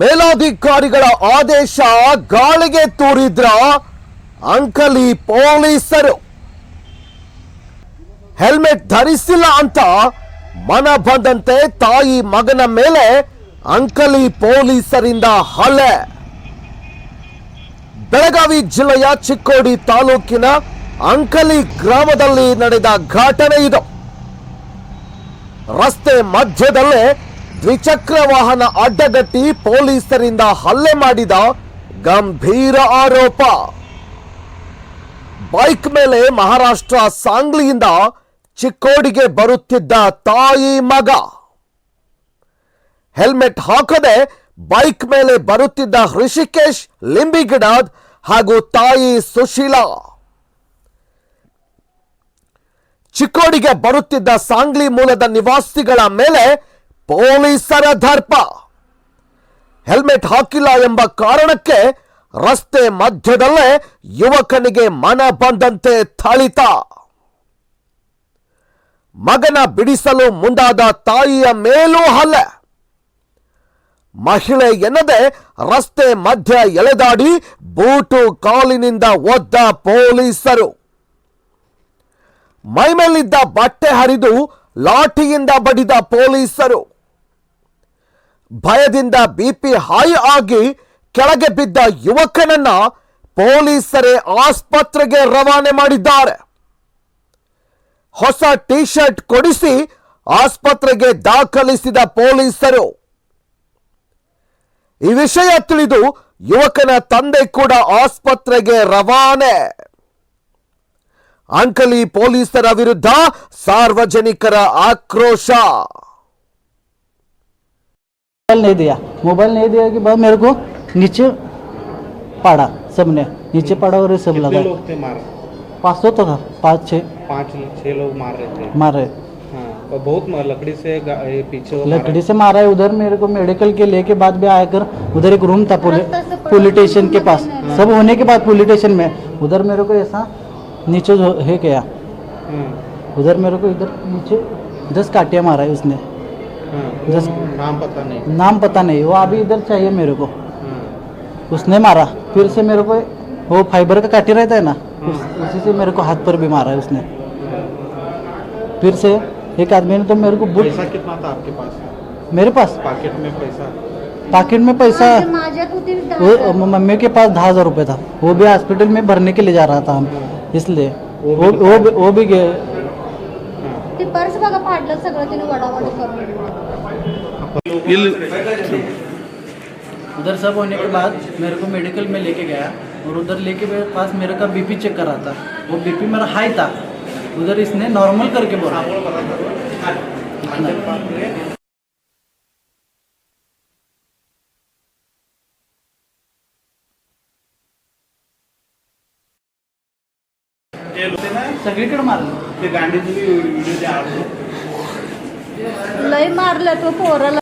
ಮೇಲಾಧಿಕಾರಿಗಳ ಆದೇಶ ಗಾಳಿಗೆ ತೂರಿದ್ರ ಅಂಕಲಿ ಪೊಲೀಸರು. ಹೆಲ್ಮೆಟ್ ಧರಿಸಿಲ್ಲ ಅಂತ ಮನ ಬಂದಂತೆ ತಾಯಿ ಮಗನ ಮೇಲೆ ಅಂಕಲಿ ಪೊಲೀಸರಿಂದ ಹಲ್ಲೆ. ಬೆಳಗಾವಿ ಜಿಲ್ಲೆಯ ಚಿಕ್ಕೋಡಿ ತಾಲೂಕಿನ ಅಂಕಲಿ ಗ್ರಾಮದಲ್ಲಿ ನಡೆದ ಘಟನೆ ಇದು. ರಸ್ತೆ ಮಧ್ಯದಲ್ಲೇ ದ್ವಿಚಕ್ರ ವಾಹನ ಅಡ್ಡಗಟ್ಟಿ ಪೊಲೀಸರಿಂದ ಹಲ್ಲೆ ಮಾಡಿದ ಗಂಭೀರ ಆರೋಪ. ಬೈಕ್ ಮೇಲೆ ಮಹಾರಾಷ್ಟ್ರ ಸಾಂಗ್ಲಿಯಿಂದ ಚಿಕ್ಕೋಡಿಗೆ ಬರುತ್ತಿದ್ದ ತಾಯಿ ಮಗ. ಹೆಲ್ಮೆಟ್ ಹಾಕದೆ ಬೈಕ್ ಮೇಲೆ ಬರುತ್ತಿದ್ದ ಹೃಷಿಕೇಶ್, ಲಿಂಬಿಗಿಡಾದ್ ಹಾಗೂ ತಾಯಿ ಸುಶೀಲಾ. ಚಿಕ್ಕೋಡಿಗೆ ಬರುತ್ತಿದ್ದ ಸಾಂಗ್ಲಿ ಮೂಲದ ನಿವಾಸಿಗಳ ಮೇಲೆ ಪೊಲೀಸರ ದರ್ಪ. ಹೆಲ್ಮೆಟ್ ಹಾಕಿಲ್ಲ ಎಂಬ ಕಾರಣಕ್ಕೆ ರಸ್ತೆ ಮಧ್ಯದಲ್ಲೇ ಯುವಕನಿಗೆ ಮನ ಬಂದಂತೆ ಥಳಿತ. ಮಗನ ಬಿಡಿಸಲು ಮುಂದಾದ ತಾಯಿಯ ಮೇಲೂ ಹಲ್ಲೆ. ಮಹಿಳೆ ಎನ್ನದೆ ರಸ್ತೆ ಮಧ್ಯ ಎಳೆದಾಡಿ ಬೂಟು ಕಾಲಿನಿಂದ ಒದ್ದ ಪೊಲೀಸರು. ಮೈಮೇಲಿದ್ದ ಬಟ್ಟೆ ಹರಿದು ಲಾಠಿಯಿಂದ ಬಡಿದ ಪೊಲೀಸರು. ಭಯದಿಂದ ಬಿಪಿ ಹೈ ಆಗಿ ಕೆಳಗೆ ಬಿದ್ದ ಯುವಕನನ್ನ ಪೊಲೀಸರೇ ಆಸ್ಪತ್ರೆಗೆ ರವಾನೆ ಮಾಡಿದ್ದಾರೆ. ಹೊಸ ಟಿ ಶರ್ಟ್ ಕೊಡಿಸಿ ಆಸ್ಪತ್ರೆಗೆ ದಾಖಲಿಸಿದ ಪೊಲೀಸರು. ಈ ವಿಷಯ ತಿಳಿದು ಯುವಕನ ತಂದೆ ಕೂಡ ಆಸ್ಪತ್ರೆಗೆ ರವಾನೆ. ಅಂಕಲಿ ಪೊಲೀಸರ ವಿರುದ್ಧ ಸಾರ್ವಜನಿಕರ ಆಕ್ರೋಶ. मोबाइल नहीं दिया। मोबाइल नहीं दिया के बाद मेरे को नीचे पड़ा सबने। नीचे पड़ा और सब लगा लोग थे मार? पाँच सौ तो था पाँच छः पाँच छह लोग मार रहे थे। मार रहे। हाँ और बहुत म- लकड़ी से पीछे लकड़ी से मारा है उधर मेरे को मेडिकल के लेके बाद भी आकर उधर एक रूम था पुलि- पुलिस स्टेशन के पास। सब होने के बाद पुलिस स्टेशन में। उधर मेरे को ऐसा नीचे जो है क्या हाँ, उधर मेरे को इधर नीचे दस काटिया मारा है उसने। हाँ, दस- वो नाम पता नहीं। नाम पता नहीं वो अभी इधर चाहिए मेरे को। हाँ, उसने मारा फिर से मेरे को वो फाइबर का काटी रहता है ना उस, उसी से मेरे को हाथ पर भी मारा है उसने। फिर से एक आदमी ने तो मेरे को बुट पैसा कितना था आपके पास? मेरे पास? पॉकेट में पैसा। पॉकेट में पैसा। वो मम्मी के पास दस हज़ार रुपये था। वो भी हॉस्पिटल में भरने के लिए जा रहा था। हम इसलिए वो वो भी वो भी वो भी गए। ते पर्स बघा फाडलं सगळं तिने वडावड करून. उधर सब होने के बाद मेरे को मेडिकल में लेके गया। और उधर लेके मेरे पास मेरे का बीपी चेक करा था वो बीपी मेरा हाई था। उधर इसने नॉर्मल करके बोला। सगळीकडे मारलं. लय मारलं तो पोराला.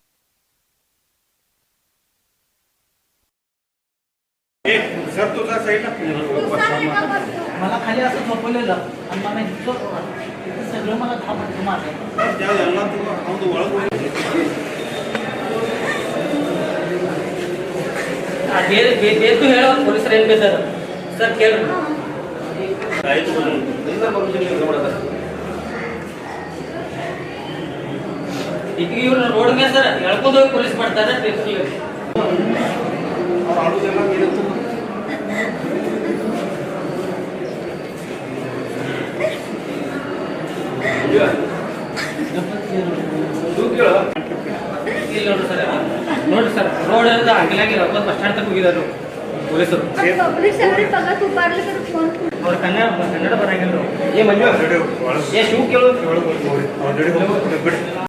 सर तुझा साईडला मला खाली असं झोपवलेलं आणि मला इतकं सगळं मला घाबरलं माझं त्या तू ओळख दे दे दे हेळ पोलीस रेल्वे सर सर खेळ ಇವ್ರು ರೋಡ್ ಮೇಲೆ ಸರ್ ನೋಡ್ರಿ ಸರ್ ರೋಡ್ ಆಗಿಲಾಗಿ ಬಸ್ ಸ್ಟ್ಯಾಂಡ್ ತನಕ ಹೋಗಿದ್ದಾರೆ ಪೊಲೀಸರು ಅವ್ರು ಕನ್ನಡ ಕನ್ನಡ ಬರಂಗಿಲ್ಲ ಏ ಮಂಜು ಏ ಶಿವ ಕೇಳು.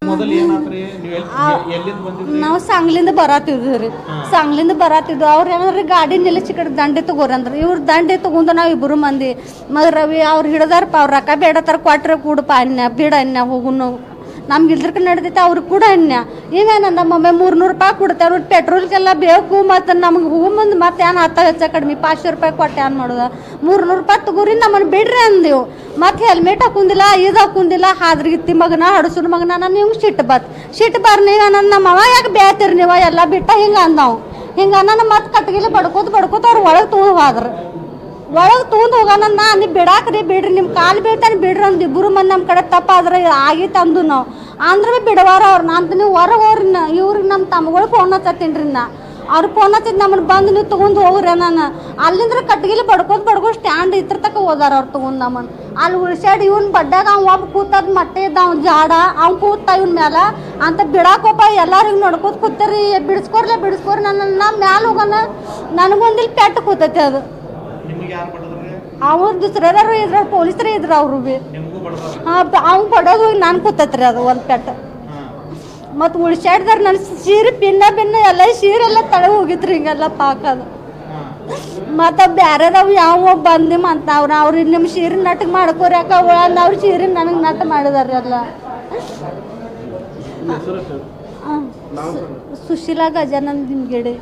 ಮೊದಲು ಏನಾದ್ರಿ ನೀವು ಎಲ್ಲಿಂದ ಬಂದಿದ್ರಿ? ನಾವು ಸಾಂಗ್ಲಿಂದ ಬರತ್ತಿದ್ವಿ ರೀ. ಸಾಂಗ್ಲಿಂದ ಬರತ್ತಿದ್ವು ಅವ್ರು ಏನಂದ್ರೆ ಗಾಡಿ ನಿಲ್ಲಿಸಿ ಕಡೆ ದಂಡೆ ತಗೋರಿ ಅಂದ್ರೆ. ಇವ್ರು ದಂಡೆ ತಗೊಂಡು ನಾವು ಇಬ್ಬರು ಮಂದಿ. ಮಗ ರವಿ ಅವ್ರು ಹಿಡ್ದಾರಪ್ಪ ಅವ್ರು ರೊಕ್ಕ ಬೇಡ ತರ ಕೊಟ್ರೆ ಕೂಡಪ್ಪ ಅನ್ನ ಬೇಡ ಅನ್ನ ಹೋಗುನು ನಮ್ಗೆ ಇಲ್ದ್ರಕ ನಡ್ದೈತೆ ಅವ್ರಿಗೆ ಕೂಡ ಅನ್ಯ ಇವೇನ ನಮ್ಮೊಮ್ಮೆ ಮೂರ್ನೂರು ರೂಪಾಯಿ ಕೊಡ್ತಾರೆ ಪೆಟ್ರೋಲ್ಗೆಲ್ಲ ಬೇಕು ಮತ್ತು ನಮ್ಗೆ ಹೂ ಮುಂದೆ ಮತ್ತೆ ಏನು ಹತ್ತ ಹೆಚ್ಚ ಕಡಿಮೆ ಪಾಚ್ ರೂಪಾಯಿ ಕೊಟ್ಟೆ ಏನು ಮಾಡೋದು? ಮೂರ್ನೂರು ರೂಪಾಯಿ ತಗೋರಿ ನಮ್ಮನ್ನು ಬಿಡ್ರಿ ಅಂದೆವು ಮತ್ತು ಹೆಲ್ಮೆಟ್ ಹಾಕುಂದಿಲ್ಲ, ಇದು ಹಾಕುಂದಿಲ್ಲ, ಹಾದ್ರಿಗಿತ್ತಿ ಮಗನ, ಹಡಸುನ ಮಗನ, ನಾನು ನಿಮ್ಗೆ ಸಿಟ್ಟು ಬಾತ್. ಸಿಟ್ಟು ಬಾರ್ ನೀವು ನನ್ನ ನಮ್ಮ ಅವ ಯಾಕೆ ಬೇತಿರಿ ನೀವು ಎಲ್ಲ ಬಿಟ್ಟ ಹಿಂಗೆ ಅಂದವು. ಹಿಂಗೆ ನನ್ನ ಮತ್ತೆ ಕಟ್ಗಿಲಿ ಬಡ್ಕೋತ ಬಡ್ಕೋತ ಅವ್ರು ಒಳಗೆ ತೊಗೊಂಡು ಹೋದ್ರು. ಒಳಗೆ ತೊಗೊಂಡು ಹೋಗೋಣ ನಾ ನೀವು ಬಿಡಾಕ್ರಿ ಬಿಡ್ರಿ ನಿಮ್ಮ ಕಾಲು ಬೀಳ್ತಾನೆ ಬಿಡ್ರಿ ಅಂದ್ ಇಬ್ಬರು ಮಂದಿ ನಮ್ಮ ಕಡೆ ತಪ್ಪಾದ್ರೆ ಆಗಿತ್ತು ಅಂದು ನಾವು. ಅಂದ್ರೆ ಭೀ ಬಿಡವಾರ ಅವ್ರು, ನಾನು ನೀವು ಹೊರಗೆ ಹೋಗ್ರಿ ನಾ, ಇವ್ರಿಗೆ ನಮ್ಮ ತಮ್ಮಗಳು ಫೋನ್ ಹಚ್ಚತ್ತೀನಿ ರೀ ನಾ. ಅವ್ರು ಫೋನ್ ಹಚ್ಚಿದ್ ನಮ್ಮನ್ನು ಬಂದು ನೀವು ತೊಗೊಂಡು ಹೋಗ್ರಿ ನಾನು. ಅಲ್ಲಿಂದ್ರ ಕಟ್ಗಿಲಿ ಬಡ್ಕೋತ ಬಡ್ಕೋ ಸ್ಟ್ಯಾಂಡ್ ಇದ್ರ ತಕ ಹೋದಾರ ಅವ್ರು ತೊಗೊಂಡು ನಮ್ಮನ್ನು ಅಲ್ಲಿ ಉಳ್ಸಾಡಿ ಇವ್ನ ಬಡ್ಡಾಗ ಅವ ಒಬ್ಬ ಕೂತದ್ ಮಟ್ಟೆ ಇದ್ದ ಅವ್ನು ಜಾಡ ಅವ್ನು ಕೂತ ಇವನ್ ಮ್ಯಾಲ. ಅಂತ ಬಿಡಾಕೋಪ ಎಲ್ಲರಿಗೂ ನೋಡ್ಕೋತ ಕೂತಾರಿ, ಬಿಡಿಸ್ಕೊರ್ಲೆ ಬಿಡಿಸ್ಕೊರಿ ನನ್ನ ನಾ ಮ್ಯಾಲ ಹೋಗೋಣ. ನನಗೊಂದಿಲ್ಲಿ ಪೆಟ್ಟು ಕೂತೈತಿ ಅದು. ನಿಮಗೆ ಸರದಾರು ಅವ್ರ ಇದ್ರ ಪೊಲೀಸರೇ ಇದ್ರ ಅವರು ಬಿ. ನಿಮಗೂ ಬಡದ ಹಾಂ ಅವ್ನು ಬಡೋದು ನಾನು ಕೂತತ್ರಿ ಅದು ಒಂದು ಪೆಟ್ಟ. ಮತ್ತು ಉಳ್ಸ್ಯಾಡ್ದಾರ ನನ್ನ ಸೀರೆ ಪಿನ್ನ ಪಿನ್ನ ಎಲ್ಲ ಸೀರೆಲ್ಲ ತಳ ತಳೆ ಹೋಗಿತ್ರಿ ಹಿಂಗೆಲ್ಲ ಪಾಕದು ಅದು. ಮತ್ತು ಬ್ಯಾರೆದವು ಯಾವ ಬಂದು ಅಂತ ಅವ್ರು ನಿಮ್ಮ ಸೀರೆ ನಟಕ್ ಮಾಡ್ಕೋರಿ ಯಾಕ ಅವ್ರ ಸೀರೆ ನನಗೆ ನಟ ಮಾಡಿದಾರೆ ಎಲ್ಲ ಆ, ಸುಶೀಲಾ ಗಜಾನಂದ್ ನಿಮ್ಗೆಡೆ